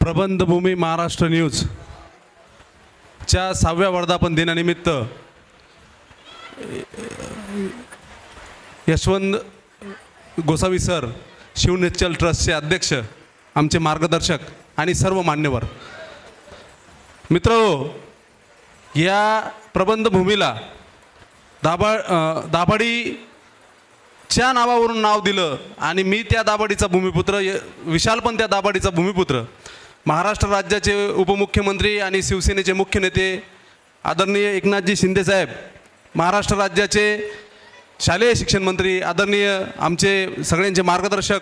प्रबंधभूमी Maharashtra news. च्या सहाव्या वर्धापन दिनानिमित्त यशवंत गोसावी सर शिवनिश्चल ट्रस्टचे अध्यक्ष आमचे मार्गदर्शक आणि सर्व मान्यवर. मित्र या प्रबंधभूमीला दाभा अ, दाभाडीच्या नावावरून नाव दिलं आणि मी त्या दाभाडीचा भूमिपुत्र य- विशाल पण त्या दाभाडीचा भूमिपुत्र. महाराष्ट्र राज्याचे उपमुख्यमंत्री आणि शिवसेनेचे मुख्य नेते आदरणीय एकनाथजी शिंदेसाहेब महाराष्ट्र राज्याचे शालेय शिक्षण मंत्री आदरणीय आमचे सगळ्यांचे मार्गदर्शक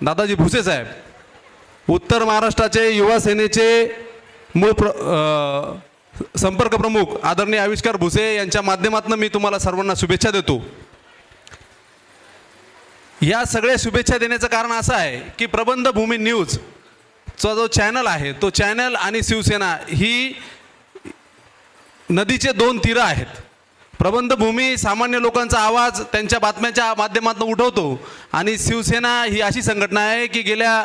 दादाजी भुसे साहेब उत्तर महाराष्ट्राचे युवा सेनेचे मूळ प्र संपर्क प्रमुख आदरणीय आविष्कार भुसे यांच्या माध्यमातून मी तुम्हाला सर्वांना शुभेच्छा देतो. या सगळ्या शुभेच्छा देण्याचं कारण असं आहे की प्रबंधभूमी न्यूज चा जो चॅनल आहे तो चॅनल आणि शिवसेना ही नदीचे दोन तीरं आहेत. प्रबंधभूमी सामान्य लोकांचा आवाज त्यांच्या बातम्याच्या माध्यमातून उठवतो आणि शिवसेना ही अशी संघटना आहे की गेल्या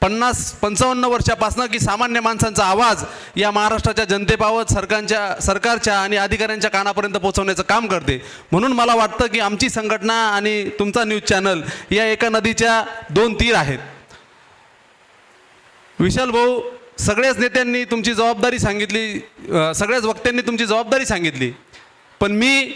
पन्नास पंचावन्न वर्षापासून की सामान्य माणसांचा आवाज या महाराष्ट्राच्या जनतेबाबत सरकारच्या सरकारच्या आणि अधिकाऱ्यांच्या कानापर्यंत पोहोचवण्याचं काम करते. म्हणून मला वाटतं की आमची संघटना आणि तुमचा न्यूज चॅनल या एका नदीच्या दोन तीर आहेत. विशाल भाऊ सगळ्याच नेत्यांनी तुमची जबाबदारी सांगितली सगळ्याच वक्त्यांनी तुमची जबाबदारी सांगितली. पण मी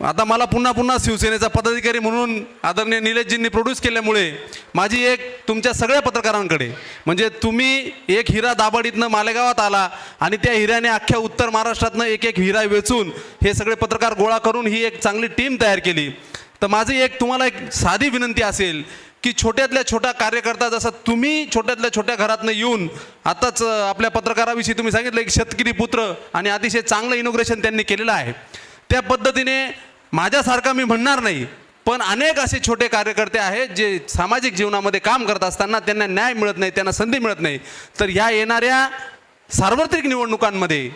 आता मला पुन्हा पुन्हा शिवसेनेचा पदाधिकारी म्हणून आदरणीय निलेशजींनी प्रोड्यूस केल्यामुळे माझी एक तुमच्या सगळ्या पत्रकारांकडे म्हणजे तुम्ही एक हिरा दाबाडीतनं मालेगावात आला आणि त्या हिऱ्याने अख्ख्या उत्तर महाराष्ट्रातनं एक एक हिरा वेचून हे सगळे पत्रकार गोळा करून ही एक चांगली टीम तयार केली. तर माझी एक तुम्हाला एक साधी विनंती असेल की छोट्यातल्या छोटा कार्यकर्ता जसा तुम्ही छोट्यातल्या छोट्या घरातनं येऊन आताच आपल्या पत्रकाराविषयी तुम्ही सांगितलं एक शेतकरी पुत्र आणि अतिशय चांगलं इनोग्रेशन त्यांनी केलेलं आहे. त्या पद्धतीने माझ्यासारखा मी म्हणणार नाही पण अनेक असे छोटे कार्यकर्ते आहेत जे सामाजिक जीवनामध्ये काम करत असताना त्यांना न्याय मिळत नाही त्यांना संधी मिळत नाही. तर ह्या येणाऱ्या सार्वत्रिक निवडणुकांमध्ये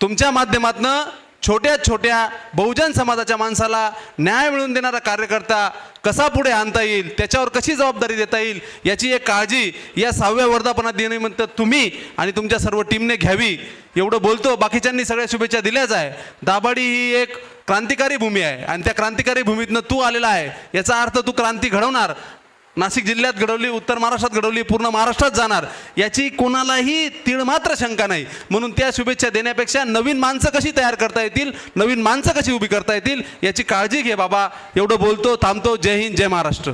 तुमच्या माध्यमातनं छोट्या छोट्या बहुजन समाजाच्या माणसाला न्याय मिळवून देणारा कार्यकर्ता कसा पुढे आणता येईल त्याच्यावर कशी जबाबदारी देता येईल याची एक काळजी या सहाव्या वर्धापनात दिनानिमित्त तुम्ही आणि तुमच्या सर्व टीमने घ्यावी. एवढं बोलतो बाकीच्यांनी सगळ्या शुभेच्छा दिल्याच आहे. दाभाडी ही एक क्रांतिकारी भूमी आहे आणि त्या क्रांतिकारी भूमीतनं तू आलेला आहे याचा अर्थ तू क्रांती घडवणार. नाशिक जिल्ह्यात घडवली उत्तर महाराष्ट्रात घडवली पूर्ण महाराष्ट्रात जाणार याची कोणालाही तीळ मात्र शंका नाही. म्हणून त्या शुभेच्छा देण्यापेक्षा नवीन माणसं कशी तयार करता येतील नवीन माणसं कशी उभी करता येतील याची काळजी घे बाबा. एवढं बोलतो थांबतो. जय हिंद जय महाराष्ट्र.